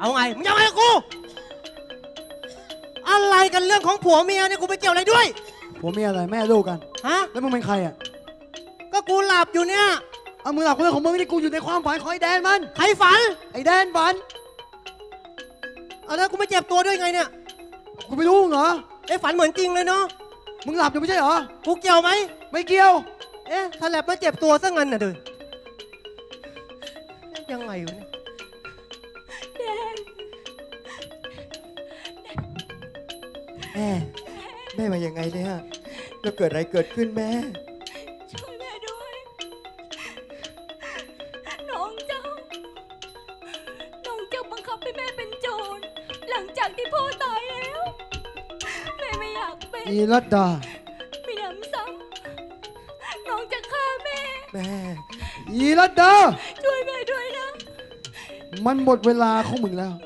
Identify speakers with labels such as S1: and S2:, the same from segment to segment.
S1: เอาไง มึงจะเอาไงกับกู อะไรกันเรื่องของผัวเมียเนี่ยกูไปเกี่ยวอะไรด้วย
S2: ผมมีอะไรแม่ลูกกัน
S1: ฮะ
S2: แล้วมึงเป็นใครอะ
S1: ก็กูหลับอยู่เนี่ย
S2: เอามึงหลับกูเรื่องของมึงนี่กูอยู่ในความฝันของไอ้แดนมัน
S1: ใครฝัน
S2: ไอ้แดนฝัน
S1: เอาแล้วกูไม่เจ็บตัวด้วยไงเนี่ย
S2: กูไม่รู้เหรอ
S1: เอ๊ะฝันเหมือนจริงเลยเนาะ
S2: มึงหลับอยู่ไม่ใช่เหรอ
S1: กูเกี่ยวไหม
S2: ไม่เกี่ยว
S1: เอ๊ะถ้าแลบมาเจ็บตัวซะงั้นน่ะเดิยังไงวะเนี่ย
S3: แม่ แม่มายังไงเนี่ยแล้วเกิดอะไรเกิดขึ้นแม่
S4: ช่วยแม่ด้วย น้องเจ้า น้องเจ้าบังคับให้แม่เป็นโจร หลังจากที่พ่อตายแล้ว แม่ไม่อยากเป็น
S2: อีรัตดา
S4: มีน้ำซ้ำน้องจะฆ่าแม่
S3: แม่
S2: อีรัตดา
S4: ช่วยแม่ด้วยนะ
S2: มันหมดเวลาของมึงแล้ว
S4: แม่รู้แล้ว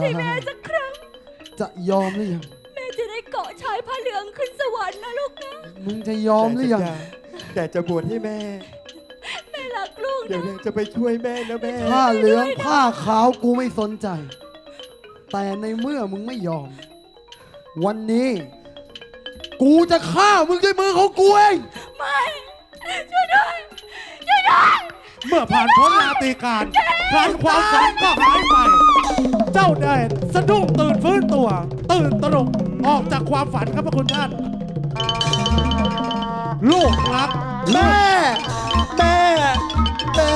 S4: ให้แม่สักครั้ง
S2: จะยอมหรือยัง
S4: แม่จะได้เกาะชายผ้าเหลืองขึ้นสวรรค์นะลูกนะ
S2: มึงจะยอมหรือยัง
S3: แต่จะบวชให้แม่
S4: แม่รักลูก
S3: เดี๋ยว
S4: นะ
S3: แม่จะไปช่วยแม่นะแม่
S2: ผ้าเหลืองผ้าขาวกูไม่สนใจ แต่ในเมื่อมึงไม่ยอม วันนี้ กูจะฆ่ามึงด้วยมือของกูเอง
S4: ไม่ ช่วยด้วย ช่วยด้วย
S5: เมื่อผ่านพ้นราตรีการพลันความฝันก็หายไป เจ้าแดนสะดุ้งตื่นฟื้นตัว ตื่นตระหนกออกจากความฝันครับพระคุณท่าน ลูกรัก
S3: แม่แม่แม่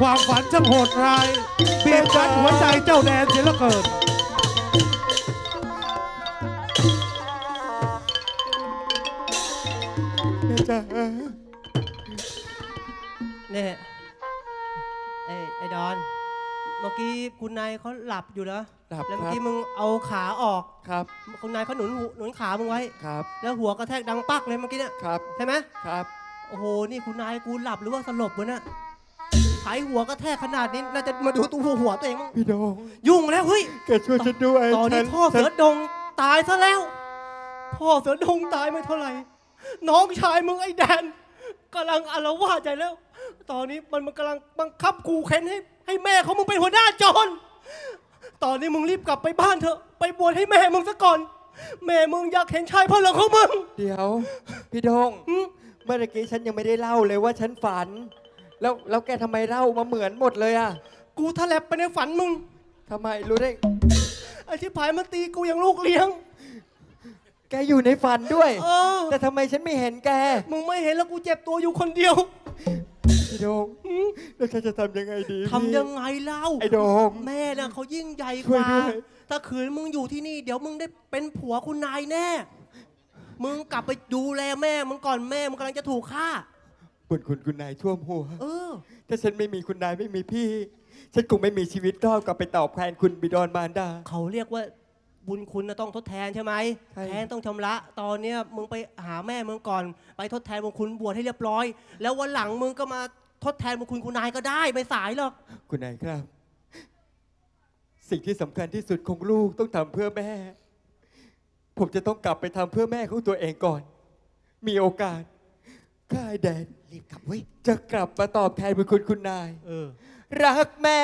S5: ความฝันช่างโหดร้ายเปลี่ยนกันหัวใจเจ้าแดนเสียเหลือเกิน
S3: แม่จ๋า
S1: เนี่ยไอ้ไอ้ดอน เมื่อกี้คุณนายเขาหลับอยู่แล้ว
S3: หลับ
S1: แล้ว
S3: ค
S1: เมื่อ
S3: รับ
S1: กี้มึงเอาขาออก
S3: ครับ
S1: คุณนายเขาหนุนหูหนุนขามึงไว้
S3: ครับ
S1: แล้วหัวกระแทกดังปักเลยเมื่อกี้เนี่ย
S3: ครับ
S1: ใช่ไหม
S3: ครับ
S1: โอ้โหนี่คุณนายกูหลับหรือว่าสลบวะเนี่ยหายหัวกระแทกขนาดนี้น่าจะมาดูตัวหัวตัวเองมั้ง
S3: พี่โดง
S1: ยุ่งแล้วเฮ้ย
S3: แกช่วยฉันด้วย
S1: ตอนนี้
S3: ฉั
S1: พ่อเสือดงตายซะแล้ว พ่อเสือดงตายไม่เท่าไหร่ น้องชายมึงไอ้แดนกำลังอาละวาดใจแล้ว ตอนนี้มันมันกำลังบังคับกูเข็นให้ ให้แม่ของมึงเป็นหัวหน้าโจรตอนนี้มึงรีบกลับไปบ้านเถอะ ไปบวชให้แม่มึงซะก่อน แม่มึงอยากเห็นชายพ่อเหลืองของมึง
S3: เดี๋ยว พี่โดง
S1: หืม
S3: เมื่อกี้ฉันยังไม่ได้เล่าเลยว่าฉันฝัน แล้วแล้วแกทำไมเล่ามาเหมือนหมดเลยอะ
S1: กูทะเลบไปในฝันมึง
S3: ทำไมรู้ได้
S1: ไอ้ที่ผายมาตีกูอย่างลูกเลี้ยง
S3: แกอยู่ในฝันด้วย
S1: เออ
S3: แต่ทำไมฉันไม่เห็นแก
S1: มึงไม่เห็นแล้วกูเจ็บตัวอยู่คนเดียว
S3: พี่โดงแล้วฉันจะทำยังไงดี
S1: ทำยังไงเล่า
S3: ไอ้โดง
S1: แม่น่ะเขายิ่งใหญ่ก
S3: ช่วย
S1: ว่า
S3: ด้วย
S1: ถ้าขืนมึงอยู่ที่นี่ เดี๋ยวมึงได้เป็นผัวคุณนายแน่ มึงกลับไปดูแลแม่มึงก่อนแม่มึงกำลังจะถูกฆ่า
S3: บุญคุณคุณนายท่วมหัว
S1: เออ
S3: ถ้าฉันไม่มีคุณนายไม่มีพี่ ฉันคงไม่มีชีวิตรอดกลับไปตอบแทนคุณบิดอนมารดา
S1: เขาเรียกว่าบุญคุณน่ะต้องทดแทนใช่ไหม
S3: ใช่
S1: แทนต้องชำระ ตอนเนี้ยมึงไปหาแม่มึงก่อน ไปทดแทนบุญคุณบวชให้เรียบร้อย แล้ววันหลังมึงก็มา ทดแทนบุญคุณคุณนายก็ได้ไม่สายหรอก
S3: คุณนายครับ สิ่งที่สำคัญที่สุดของลูกต้องทำเพื่อแม่ ผมจะต้องกลับไปทำเพื่อแม่ของตัวเองก่อน มีโอกาสข้าไอ้แดน
S1: รีบกลับเว้ย
S3: จะกลับมาตอบแทนบุญคุณคุณนาย
S1: เออ
S3: รักแม่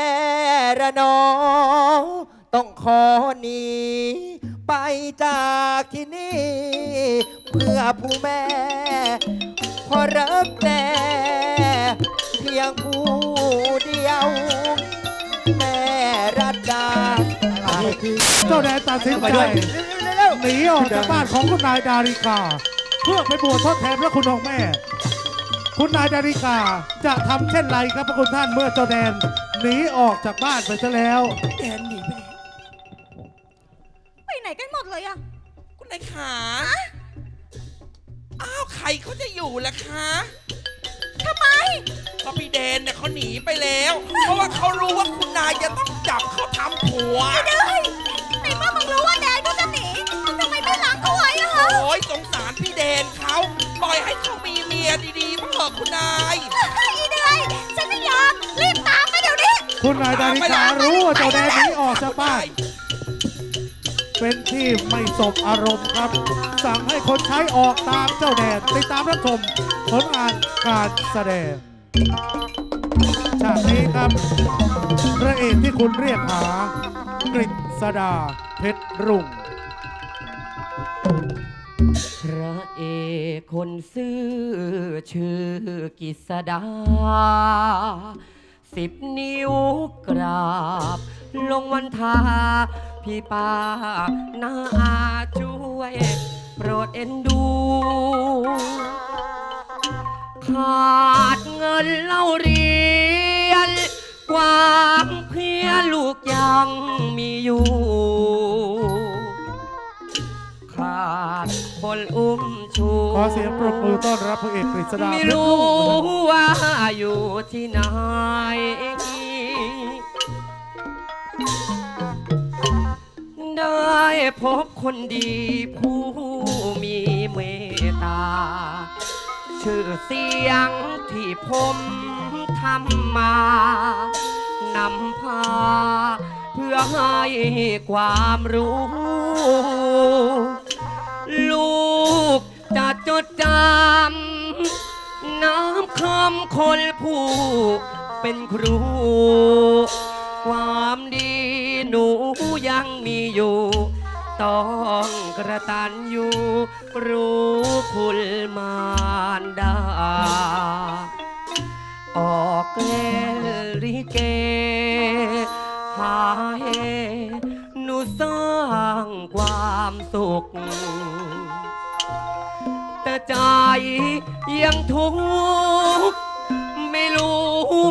S3: ระนองต้องขอหนีไปจากที่นี่ เพื่อผู้แม่เพอรักแน่ เพียงผู้เดียว แม่รัตดา
S5: เจ้าแดนตัดสิน
S1: ไป
S5: ใจ
S1: ด้วย
S5: หนีออกจากบ้านของคุณนายดาริกา เพื่อไปบวชทดแทนพระคุณของแม่ คุณนายดาริกาจะทำเช่นไรครับพระคุณท่านเมื่อเจ้าแดนหนีออกจากบ้านไปซะแล้ว
S6: แดนหนีไปไหน
S4: ไปไหนกันหมดเลยอะ
S6: คุณนายขาอ้าวใครเขาจะอยู่ล่ะคะ
S4: ทำไม
S6: ก็พี่แดนเนี่ยเขาหนีไปแล้ว เพราะว่าเขารู้ว่าคุณนายจะต้องจับเขาทำผัว
S4: เด้ยในเมื่อมึงรู้ว่าแดนเขาจะหนีมึงทำไมไม่ล้างเขาไว้อะฮะ
S6: โอ้ยสงสารพี่แดนเขาปล่อยให้เขามีเมียดีๆบ้างเถอะคุณนาย
S4: อีเดยฉันไม่ยอม รีบตามไปเดี๋ยวนี้
S5: คุณนายดาริการู้ว่าเจ้าแดนหนีออกจากบ้าน เป็นที่ไม่สบอารมณ์ครับ สั่งให้คนใช้ออกตามเจ้าแดนติดตามรับชมผลงานการแสดงฉากนี้ครับพระเอกที่คุณเรียกหากฤษดาเพชรรุ่ง
S7: พระเอกคนซื่อชื่อกิษดา สิบนิ้วกราบ ลงวันทา พี่ป้าน้าอาช่วย โปรดเอ็นดู ขาดเงินเล่าเรียนความเพียรลูกยังมีอยู่ ขาดคนอุ้ม ชู
S5: ขอเสียงปรบมือต้อนรับพระเอกกฤษดา
S7: ไม่
S5: เพชร
S7: รู้
S5: รุ่งนะครับ
S7: ว่าอยู่ที่ไหนได้พบคนดีผู้มีเมตตา ชื่อเสียงที่ผมทำมานำพา เพื่อให้ความรู้ลูก จดจำน้ำคำคนผู้เป็นครู ความดีหนูยังมีอยู่ ต้องกระตันอยู่รู้คุณมารดา ออกเล่นลิเก หาเฮหนูสร้างความสุข แต่ใจยังทุกข์ไม่รู้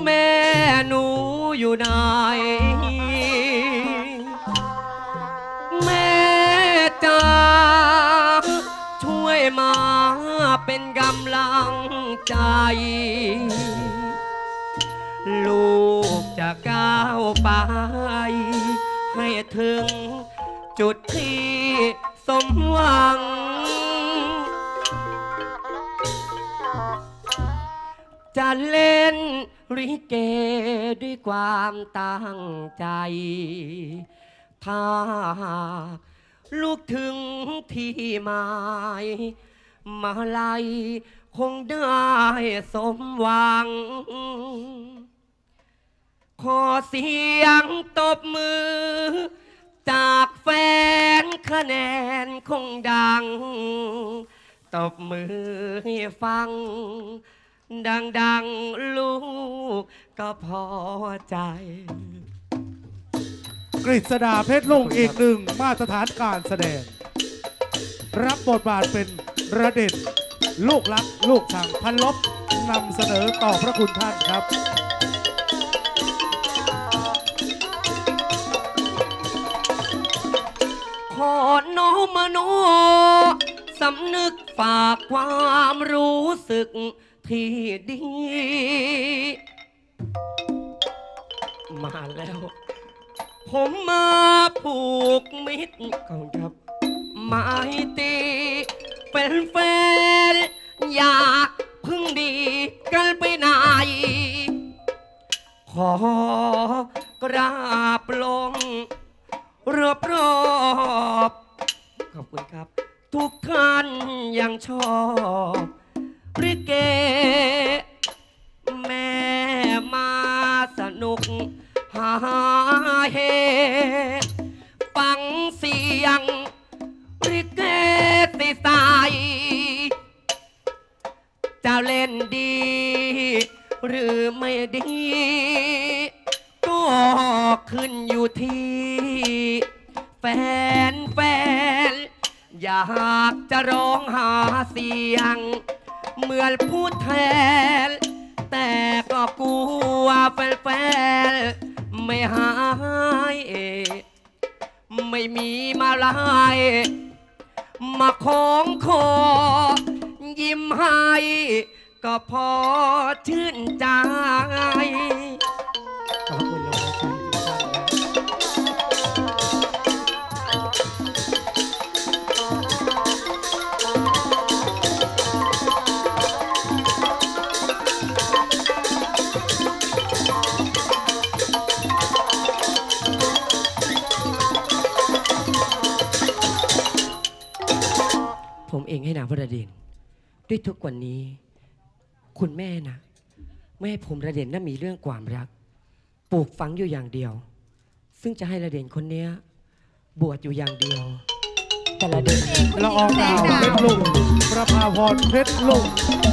S7: แม่หนูอยู่ไหน แม่จ๋าช่วยมาเป็นกำลังใจ ลูกจะก้าวไป จะเล่นริเกด้วยความตั้งใจ ถ้าหากลูกถึงที่หมายมาลัยคงได้สมหวัง ขอเสียงตบมือ จากแฟนคะแนนคงดัง ตบมือให้ฟัง ดังๆลูกก็พอใจ
S5: กฤษดาเพชรลุงอีกหนึ่งมาตรฐานการแสดง รับบทบาทเป็นระเด็ดลูกรักลูกช่างพันลบนำเสนอต่อพระคุณท่านครับ
S7: ขอน้อมมโนสำนึกฝากความรู้สึก ที่ดี มาแล้ว ผมมาผูกมิตรก่อนครับไม้ตี เป็นแฟนอยากพึ่งดีกันไปไหน ขอกราบลงรอบรอบขอบคุณครับ ทุกท่านยังชอบ ริเก แม่มาสนุก หาเฮฟังเสียง ริเกติสายจะเล่นดี หรือไม่ดี ก็ขึ้นอยู่ที่ แฟนแฟนอยากจะร้องหาเสียง เหมือนพูดแทน แต่ก็กลัวแฟนๆไม่หาย ไม่มีมาลายมาของคอยิ้มให้ ก็พอชื่นใจ ระเด่นด้วยทุกวันนี้ คุณแม่นะไม่ให้ผมระเด่นน่ะมีเรื่องความรัก ปลูกฝังอยู่อย่างเดียว ซึ่งจะให้ระเด่นคนเนี้ยบวชอยู่อย่างเดียว แต่ระเด่น
S5: ละอองดาวเพชรลุงประภาพรเพชรลุง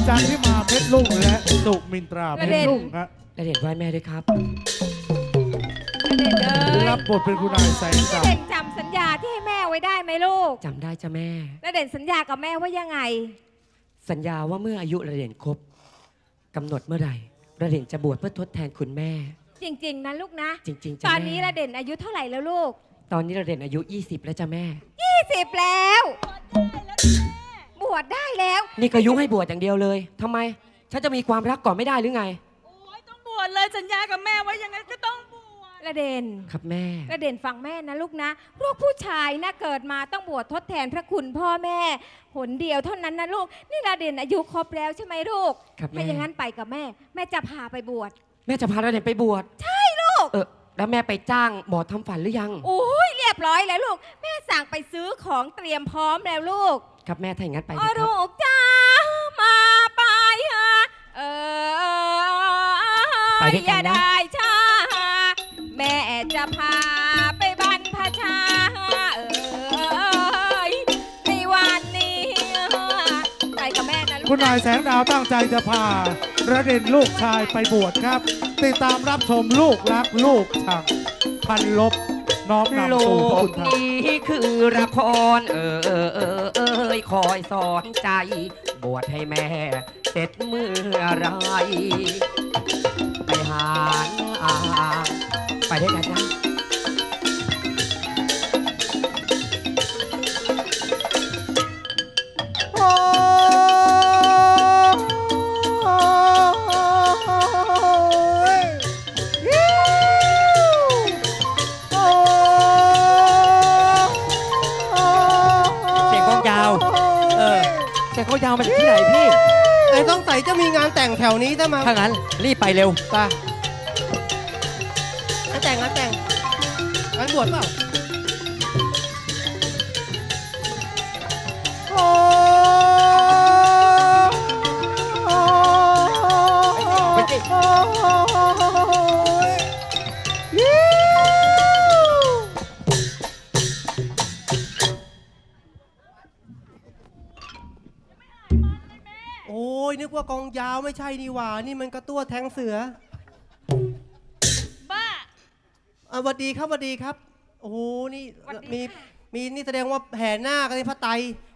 S5: จันทิมาเพชรลุงและสุมินตราเพชรลุงครับ
S7: ระเด่นไหว้แม่ด้วยครับ
S8: เด่นเอ้ย
S5: รับบทเป็นคุณนายแสงดาว
S8: เด่นจำสั ญญาที่ให้แม่ไว้ได้ไหมลูก
S7: จำได้จ้ะแม่
S8: แล้วเด่นสัญญากับแม่ว่ายังไง
S7: สัญญาว่าเมื่ออายุระเด่นครบกำหนดเมื่อไหร่ระเด่นจะบวชเพื่อทดแทนคุณแม่
S8: จริง ๆนะลูกนะ
S7: จริงๆจ้ะ
S8: ตอน
S7: แม่
S8: นี้ระเด่นอายุเท่าไหร่แล้วลูก
S7: ตอนนี้ระเด่นอายุ 20 แล้วจ้ะแม่
S8: 20แล้ว บวชได้แล้ว
S7: นี่ก็ยุให้บวชอย่างเดียวเลยทำไมฉันจะมีความรักก่อนไม่ได้หรือไง
S4: โอ้ยต้องบวชเลยสัญญากับแม่ว่ายังไงก็ต้องบวช
S8: ระเด่น
S7: ครับแม่
S8: ระเด่นฟังแม่นะลูกนะลูกผู้ชายนะเกิดมาต้องบวชทดแทนพระคุณพ่อแม่ หนเดียวเท่านั้นนะลูก นี่ระเด่นอายุครบแล้วใช่ไหมลูก
S7: ครับแม่
S8: ถ้าอย่างนั้นไปกับแม่ แม่จะพาไปบวช
S7: แม่จะพาระเด่นไปบวชใช่ลูก เออแล้วแม่ไปจ้างหมอทำฝันหรือยัง
S8: โอ้ยเรียบร้อยแล้วลูก แม่สั่งไปซื้อของเตรียมพร้อมแล้วลูก
S7: ครับแม่ถ้าอย่างนั้นไป
S8: โอ้
S7: นะครับ
S8: ลูกจ้ามาไปฮะเออ
S7: ไปด้วยกันนะ
S8: อย่าได้ช้าแม่จะ พาไปบรรพชาเออในวันนี้ไปกับแม่นะลูก
S5: คุณนายแสงดาวตั้งใจจะพา ระเด็นลูกชายไปบวชครับ ติดตามรับชมลูกรักลูกชังพันลบน้อม
S7: โล
S5: นำสู่พระ
S7: ก
S5: คุณน
S7: นี้คือละครเออเออเออเอยคอยสอนใจ บวชให้แม่ เสร็จเมื่อไร ไปหาอ่าง ไปด้วยกันนะ
S3: โอ้ยฮิ้วโอ้ย
S7: เสียงกลองยาว เออแต่เขายาวมาจากที่ไหนพี่
S1: ไอ้ต้องใส่จะมีงานแต่งแถวนี้ซะมั้ง
S7: ถ้างั้นรีบไปเร็ว
S1: ไป บวชเปล่า
S3: โอ้ย
S7: ไปสิ
S3: โอ้ย
S1: นึกว่ากองยาวไม่ใช่นี่หว่า นี่มันกระตั้วแทงเสือ อะสวัสดีครับสวัสดีครับ โอ้โหนี่
S8: สวัสดี
S1: มี
S8: ค่ะ
S1: มีนี่แสดงว่าแห่หน้ากันในพระไตร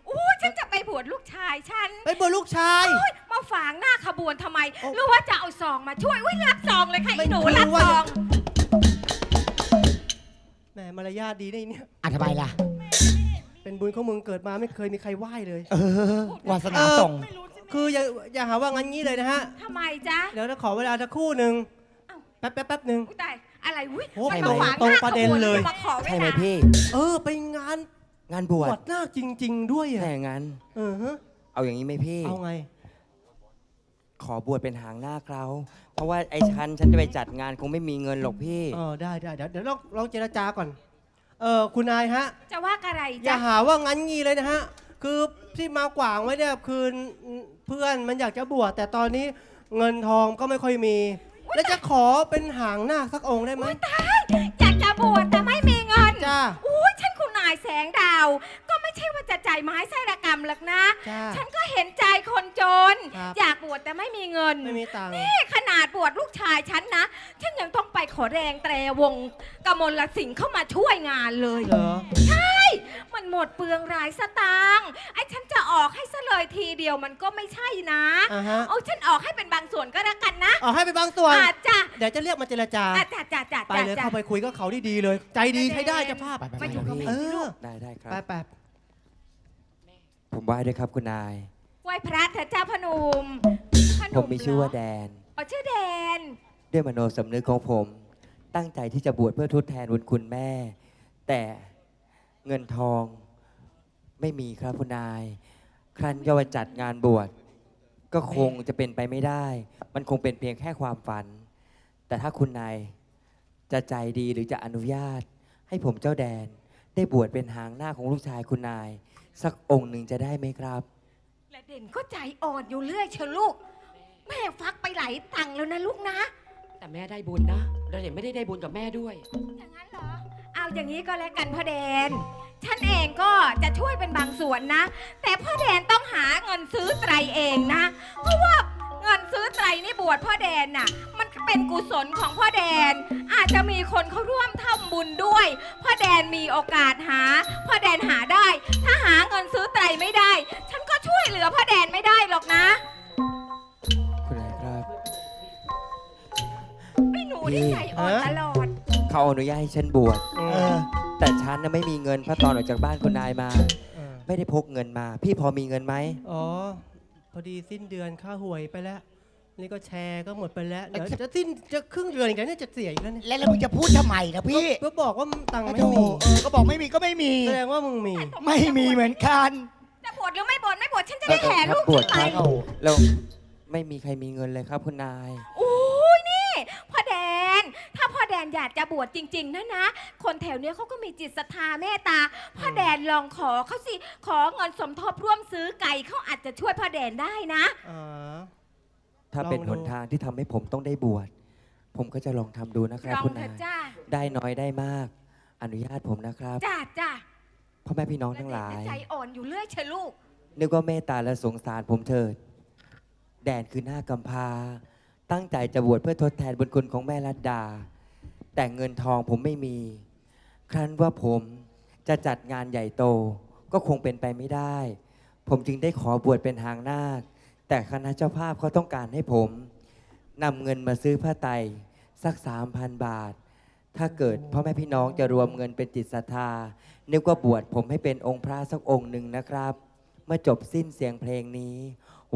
S8: โอ้ยฉันจะไปบวชลูกชายฉัน
S1: ไปบวชลูกชาย
S8: โอ้ยมาฝางหน้าขบวนทำไม
S1: โอ้
S8: รู้ว่าจะเอาซองมาช่วย อุ้ยรับซองเลยค่ะ
S1: ไม่
S8: อีหนู
S1: รู้
S8: รับ
S1: ว่า
S8: ซอง
S1: แหมมารยาทดีนะไอ้เนี่ย
S3: อะทำไมล่ะ
S1: เป็นบุญของมึงเกิดมาไม่เคยมีใครไหว้เลย
S3: เออวาสนา
S1: เออ
S3: ส่ง
S1: คืออย่าอย่าหาว่างั้นงี้เลยนะฮะ
S8: ทำไมจ๊ะ
S1: เดี๋ยวเราขอเวลาสักครู่หนึ่ง
S8: เอ้า
S1: แป๊บแป๊บแป๊บหนึ่ง
S8: อุ้ยตาย อะไรอุ้ย
S1: โอ้
S8: มัน
S1: ตรง
S8: มาฝาง
S1: ตรง
S8: หน้า
S1: ประเด็น
S8: ขบว
S1: เลย
S8: มาขอไว้
S3: ใช่ไหม
S8: นะ
S3: พี่
S1: เออ ไปงาน
S3: งานบบว
S1: ว
S3: ช
S1: ชหน้าจริง ๆ ด้วยอะ
S3: แต่งั้น
S1: เออฮะ
S3: เอาอย่างนี้ไหมพี่
S1: เอาไง
S3: ขอบวชเป็นหางหน้าเครา เพราะว่าไอ้ฉันฉันจะไปจัดงานคงไม่มีเงินหรอกพี่
S1: เออได้ได้เดี๋ยวเดี๋ยวลองลองเจรจาก่อน เออคุณนายฮะ
S8: จะว่าอะไร
S1: อย่า
S8: จ๊ะ
S1: หาว่างั้นงี้เลยนะฮะ คือที่มากวางไว้เนี่ยคือเพื่อนมันอยากจะบวชแต่ตอนนี้เงินทองก็ไม่ค่อยมี แล้วจะขอเป็นหางหน้าคสักองค์ได้ไหม
S8: อยากจะบวชแต่ไม่มีเงิน
S1: จ้า
S8: อุ้ยฉันคุณนายแสงดาว ก็ไม่ใช่ว่าจะจ่ายไม้ไส้ระกรรมหรอกนะ
S1: จ้า
S8: ฉันก็เห็นใจคนจน
S1: ครับ
S8: อยากบวชแต่ไม่มีเงิน
S1: ไม่มีตังค์
S8: นี่ขนาดบวชลูกชายฉันนะ ฉันยังต้องไปขอแรงแตรวงกมลสิงห์เข้ามาช่วยงานเลย
S1: เหรอ
S8: มันหมดเปลืองรายสตางค์ไอ้ฉันจะออกให้ซะเลยทีเดียวมันก็ไม่ใช่นะ
S1: อ่าฮะ
S8: เอาฉันออกให้เป็นบางส่วนก็แล้วกันนะ
S1: เอาให้ไปบางส่วน
S8: อาจจะ
S1: เดี๋ยวจะเรียกมาเจรจา
S8: อาจจะจ้ะจ้ะ
S1: ไป
S8: จ้ะ
S1: เลย
S8: จ้ะ
S1: เข้าไปคุยกับเขาดีๆเลย ใจดีใช้ได้เจะภาพ
S3: ไปไปไป
S8: มาอยู่กับแม่
S1: เอ
S8: สิลู
S1: อ
S8: ก
S3: ได้ได้ครั
S1: ไป
S3: บ
S1: ไป
S3: ผมไหว้ด้วยครับคุณนาย
S8: ไหว้พระเถอะเจ้าพนุมพน
S3: ผมมีชื่อว่า
S8: เหร
S3: แดน
S8: อ๋อชื่อแดน
S3: ด้วยมโนสำนึกของผม ตั้งใจที่จะบวชเพื่อทดแทนบุญคุณแม่ แต่ เงินทองไม่มีครับคุณนาย ครั้นจะมาจัดงานบวชก็คงจะเป็นไปไม่ได้ มันคงเป็นเพียงแค่ความฝัน แต่ถ้าคุณนายจะใจดีหรือจะอนุญาต ให้ผมเจ้าแดน ได้บวชเป็นหางหน้าของลูกชายคุณนาย สักองค์หนึ่งจะได้ไหมครับ
S8: และเด่นก็ใจอ่อนอยู่เรื่อยเชียวลูก แม่ฟักไปหลายตังค์แล้วนะลูกนะ
S7: แต่แม่ได้บุญนะ เราเห็นไม่ได้ได้บุญกับแม่ด้วย
S8: อย่างนั้นเหรอ เอาอย่างนี้ก็แล้วกันพ่อแดน ฉันเองก็จะช่วยเป็นบางส่วนนะ แต่พ่อแดนต้องหาเงินซื้อไตรเองนะ เพราะว่าเงินซื้อไตรนี่บวชพ่อแดนน่ะ มันเป็นกุศลของพ่อแดน อาจจะมีคนเขาร่วมทำบุญด้วย พ่อแดนมีโอกาสหา พ่อแดนหาได้ ถ้าหาเงินซื้อไตรไม่ได้ ฉันก็ช่วยเหลือพ่อแดนไม่ได้หรอกนะ
S3: คุณนายครับ
S8: พี่หนูนี่ใจอ่อนตลอด
S3: เขาอนุญาตให้ฉันบวช
S1: เอ
S2: เอ
S1: อ
S2: อ
S3: แต่ฉันน่ะไม่มีเงินเพราะตอนออกจากบ้านคุณนายมา
S1: เออ
S3: ไม่ได้พกเงินมา พี่พอมีเงินไหม
S1: อ๋อ พอดีสิ้นเดือนค่าหวยไปแล้ว นี่ก็แชร์ก็หมดไปแล้วเดี๋ยวจะสิ้นจะครึ่งเดือนอีกแล้วเนี่ยจะเสียอีกแล้วเนี่ย
S9: แล้วแล้วมึงจะพูดทำไมนะพี่
S1: ก็บอกว่าตังค์ไม่
S9: โอ้โห
S1: มี
S9: เออก็บอกไม่มีก็ไม่มี
S1: แสดงว่ามึงมี
S9: ไม่มีเหมือนกัน
S8: จะบวชหรือไม่บวชไม่บวชฉันจะได้แห่ลูก
S3: บวช
S8: ขึ้น
S3: ค
S8: ไป
S3: รับแล้วไม่มีใครมีเงินเลยครับคุณนาย
S8: โอ้ยนี่พ่อแดน ถ้าพ่อแดนอยากจะบวชจริง ๆนะนะ คนแถวเนี้ยเขาก็มีจิตศรัทธาเมตตา พ่อแดนลองขอเขาสิ ขอเงินสมทบร่วมซื้อไก่เขาอาจจะช่วยพ่อแดนได้นะ
S1: อ๋อ
S3: ถ้าเป็น
S1: ลอง
S3: ห
S1: ดู
S3: นทางที่ทำให้ผมต้องได้บวช ผมก็จะลองทำดูนะครับ
S8: ลอง
S3: คุณ
S8: เถ
S3: นา
S8: อะ
S3: ย
S8: จ้า
S3: ได้น้อยได้มาก อนุญาตผมนะครับ
S8: จ้าจ้า
S3: พ่อแม่พี่น้องทั้งหลาย
S8: ใจอ่อนอยู่เรื่อยเชยวลูก
S3: นึกว่าเมตตาและสงสารผมเถิด แดนคือหน้ากำพร้า ตั้งใจจะบวชเพื่อทดแทนบุญคุณของแม่รัตดา แต่เงินทองผมไม่มี ครั้นว่าผมจะจัดงานใหญ่โตก็คงเป็นไปไม่ได้ ผมจึงได้ขอบวชเป็นหางนาค แต่คณะเจ้าภาพเขาต้องการให้ผมนำเงินมาซื้อผ้าไตรสักสามพันบาท ถ้าเกิดพ่อแม่พี่น้องจะรวมเงินเป็นจิตศรัทธา นึกว่าบวชผมให้เป็นองค์พระสักองค์หนึ่งนะครับ เมื่อจบสิ้นเสียงเพลงนี้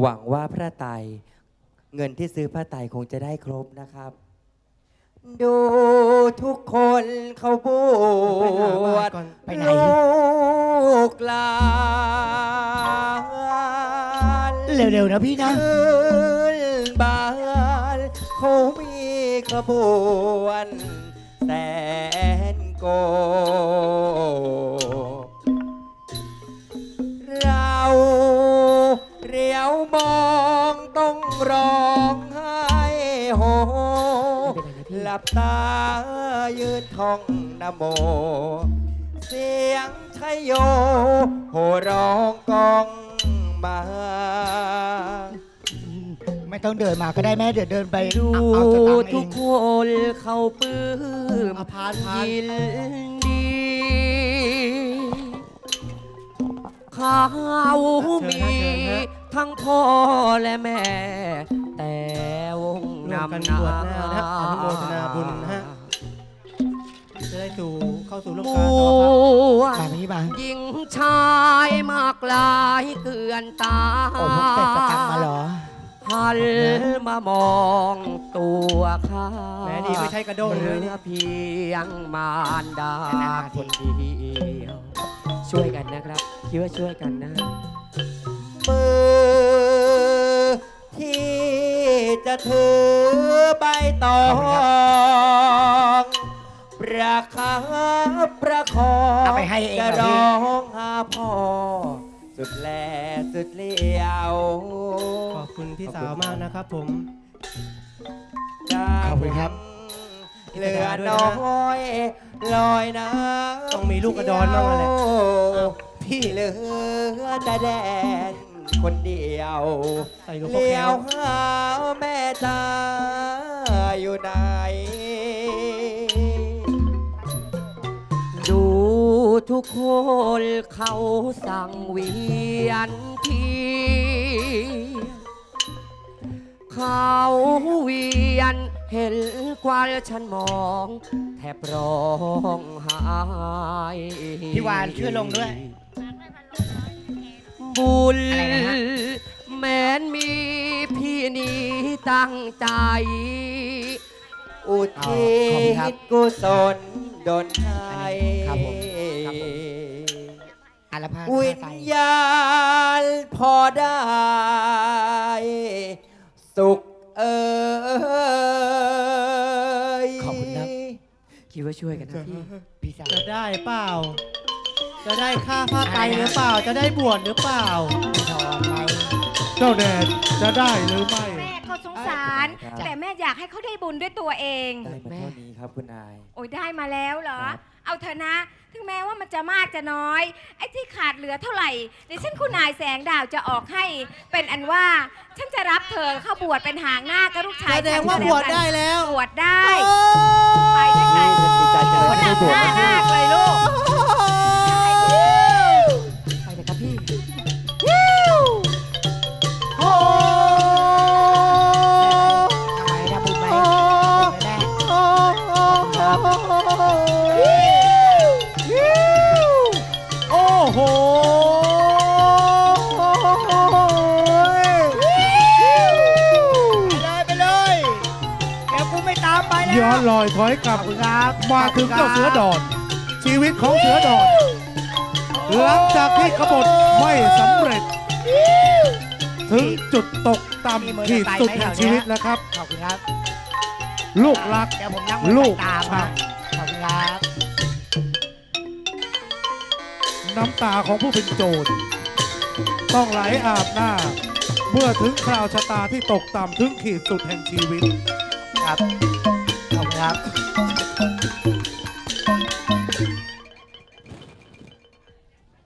S3: หวังว่าพระไตร เงินที่ซื้อพระไตรคงจะได้ครบนะครับ ดูทุกคนเขาบ
S1: ไปหาบ้า
S3: วนช
S1: ก่อน
S9: ไปไหน
S3: ลูกหลาน
S9: เร็วๆนะพี่นะ
S3: ขึ้นบ้านเขามีขบวน ตายืนท่องนโม เสียงชัยโยโหร้องกองมา
S9: ไม่ต้องเดินมาก็ได้แม่เดี๋ยวเดินไป
S7: ดู
S9: เอาเอาสตางค์เอ
S7: ทุก
S9: ง
S7: คนเขาปลื้ม
S1: เอาพานพาน
S7: ยินดีเขามีทั้งพ่อและแม่ แต่ว
S1: กันบวชหน้านะอนุโมทนาบุญนะฮะจะได้สู่เข้าสู่โลกกาสาวภาพ
S7: วช
S9: มานี้มา
S7: หญิงชายมากลายเกลื่อนตา
S9: โอ้พวกเป็ดสตังค์มาเหรอ
S7: หันมามองตัวข้า
S1: แหมดีไม่ใช่กระโด้ง
S7: เล
S1: ยเนี่ย
S7: เพียงมารดาคนเดียวช่วยกันนะครับ คิดว่าช่วยกันนะ
S3: มือ ที่จะถือใบตอ
S9: ขอบคุณครั
S3: งประคับประคอง
S9: เอาไปให้เอง
S3: จะ
S9: เหรอพี่
S3: ร้องหาพ่อ สุดแลสุดเลี้ยว
S1: ขอบคุณพี่สาวมากนะครับผม
S9: ขอบคุณครับ
S3: เหลือน้อยลอยน้ำ
S1: ต้องมีลูกกระดอนบ้างนั่นแหละ
S3: พี่เหลือแต่แดน คนเดียว
S1: ใส่ลูกพ่อ
S3: เลี้
S1: แก้
S3: ยววหาแม่ตาอยู่ไหน
S7: ดูทุกคนเขาสั่งเวียนที เขาเวียนเห็นกว่าฉันมอง แทบร้องไห้
S9: พี่วานช่วยลงด้วย
S7: บุญ
S9: อะไรนะฮะ
S7: แม้นมีพี่นี้ตั้งใจ
S3: อุทิ
S9: อ๋อขอบคุณครับ
S3: ศกุศลดนให้
S9: ครับผมครับผมอาละพาด
S3: วิ
S9: ผ้า
S3: ญ
S9: ไตร
S3: ญาณพอได้ สุขเอ่ย
S9: ขอบคุณครับ
S7: คิดว่าช่วยกันนะพี่
S9: พี่สาว
S1: จะได้เปล่า จะได้ค่าผ้าไตรหรือเปล่า จะได้บวชหรือเปล่า
S5: เจ้าแดนจะได้หรือไม่
S8: แม่ก็สงสารแต่แม่อยากให้เขาได้บุญด้วยตัวเอง
S3: ได้มาเท่านี้ครับคุณนาย
S8: โอ้ยได้มาแล้วเหรอ
S3: ครับ
S8: เอาเถอะนะ ถึงแม้ว่ามันจะมากจะน้อย ไอ้ที่ขาดเหลือเท่าไหร่เดี๋ยวฉันคุณนายแสงดาวจะออกให้ เป็นอันว่า ฉันจะรับเธอเข้าบวชเป็นหางหน้ากับลูกชาย
S1: แสดงว่าบวชได้แล้ว
S8: บวชได้ ไปด้วยกัน
S3: ดีใจจัง
S8: โอ้
S3: เลย
S8: หนั
S3: ที่
S8: ง
S3: ได้บวช
S8: หน้า
S3: นะ
S8: นาคเลยลูก
S3: ย้
S9: อ
S5: นลอยถอยกลับ
S9: ขอบคุณครับ
S5: มาถึงเจ้าเสือดอนชีวิตของเสือดอนหลังจากที่ขบฏไม่สำเร็จ ถึงจุดตกต่ำขีดสุดแห่งชีวิตแล้วครับ
S9: ขอบคุณครับ
S5: ลูกรัก
S9: เดี๋ยวผมนั่ง
S5: ลู
S9: ลู
S5: ก
S9: กตาม
S5: ครั
S9: ครับบขอบคุณครับ
S5: น้ำตาของผู้เป็นโจรต้องไหลอาบหน้า เมื่อถึงคราวชะตาที่ตกต่ำถึงขีดสุดแห่งชีวิต
S9: ครับขอบ คุณครับ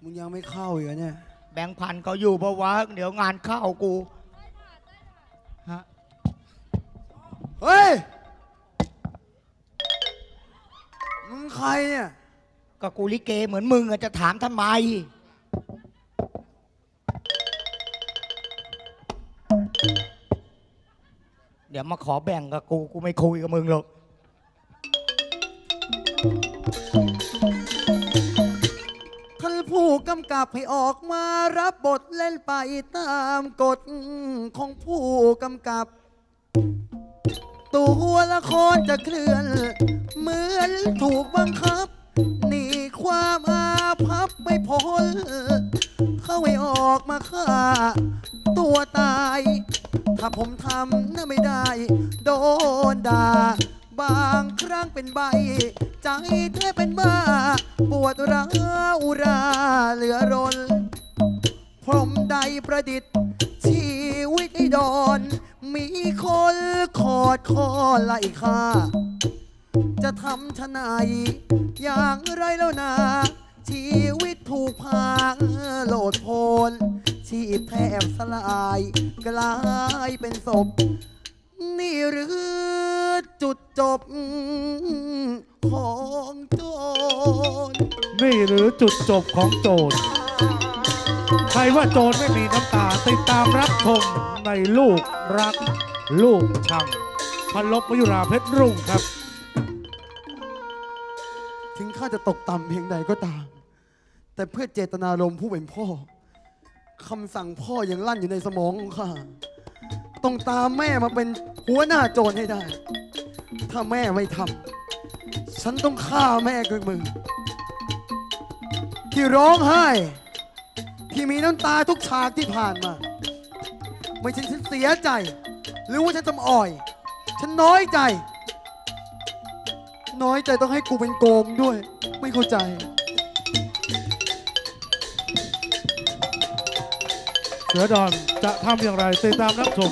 S2: มึงยังไม่เข้าอีกเหรอเนี่ย
S9: แบงค์พันเขาอยู่ปะวะเดี๋ยวงานเข้ากูฮะ
S2: เฮ้ย มึงใครเนี่ย
S9: ก็กูลิเกเหมือนมึงอะจะถามทำไม เดี๋ยวมาขอแบ่งกับกู กูไม่คุยกับมึงหรอก
S2: ท่านผู้กำกับให้ออกมารับบทเล่นไปตามกฎของผู้กำกับ ตัวละครจะเคลื่อน เหมือนถูกบังคับหนีความอาภัพไม่พ้นเข้าให้ออกมาฆ่า ตัวตาย ถ้าผมทำน่ะไม่ได้ โดนด่าบางครั้งเป็นใบใจแทบเป็นบ้า ปวดร้าวราเหลือรนพรมใดประดิษฐ์ ชีวิตไอ้ดอน มีคนขอดคอไล่ฆ่า จะทำชนาย อย่างไรแล้วนา ชีวิตถูกพางโหลดโพลชีพแทบสลาย กลายเป็นศพ นี่หรือจุดจบของโจร
S5: นี่หรือจุดจบของโจรใครว่าโจรไม่มีน้ำตา ติดตามรับชมในลูกรัก ลูกชังพันลบมยุราเพชรรุ่งครับ
S2: ถึงข้าจะตกต่ำเพียงใดก็ตาม แต่เพื่อเจตนารมณ์ผู้เป็นพ่อคำสั่งพ่อยังลั่นอยู่ในสมองของข้า ต้องตามแม่มาเป็นหัวหน้าโจรให้ได้ ถ้าแม่ไม่ทำฉันต้องฆ่าแม่กับมึง ที่ร้องไห้ ที่มีน้ำตาทุกฉากที่ผ่านมา ไม่ใช่ฉันเสียใจ หรือว่าฉันจำอ่อย ฉันน้อยใจ น้อยใจต้องให้กูเป็นโกงด้วย ไม่เข้าใจ
S5: เสือดอนจะทำอย่างไรติดตามรับชม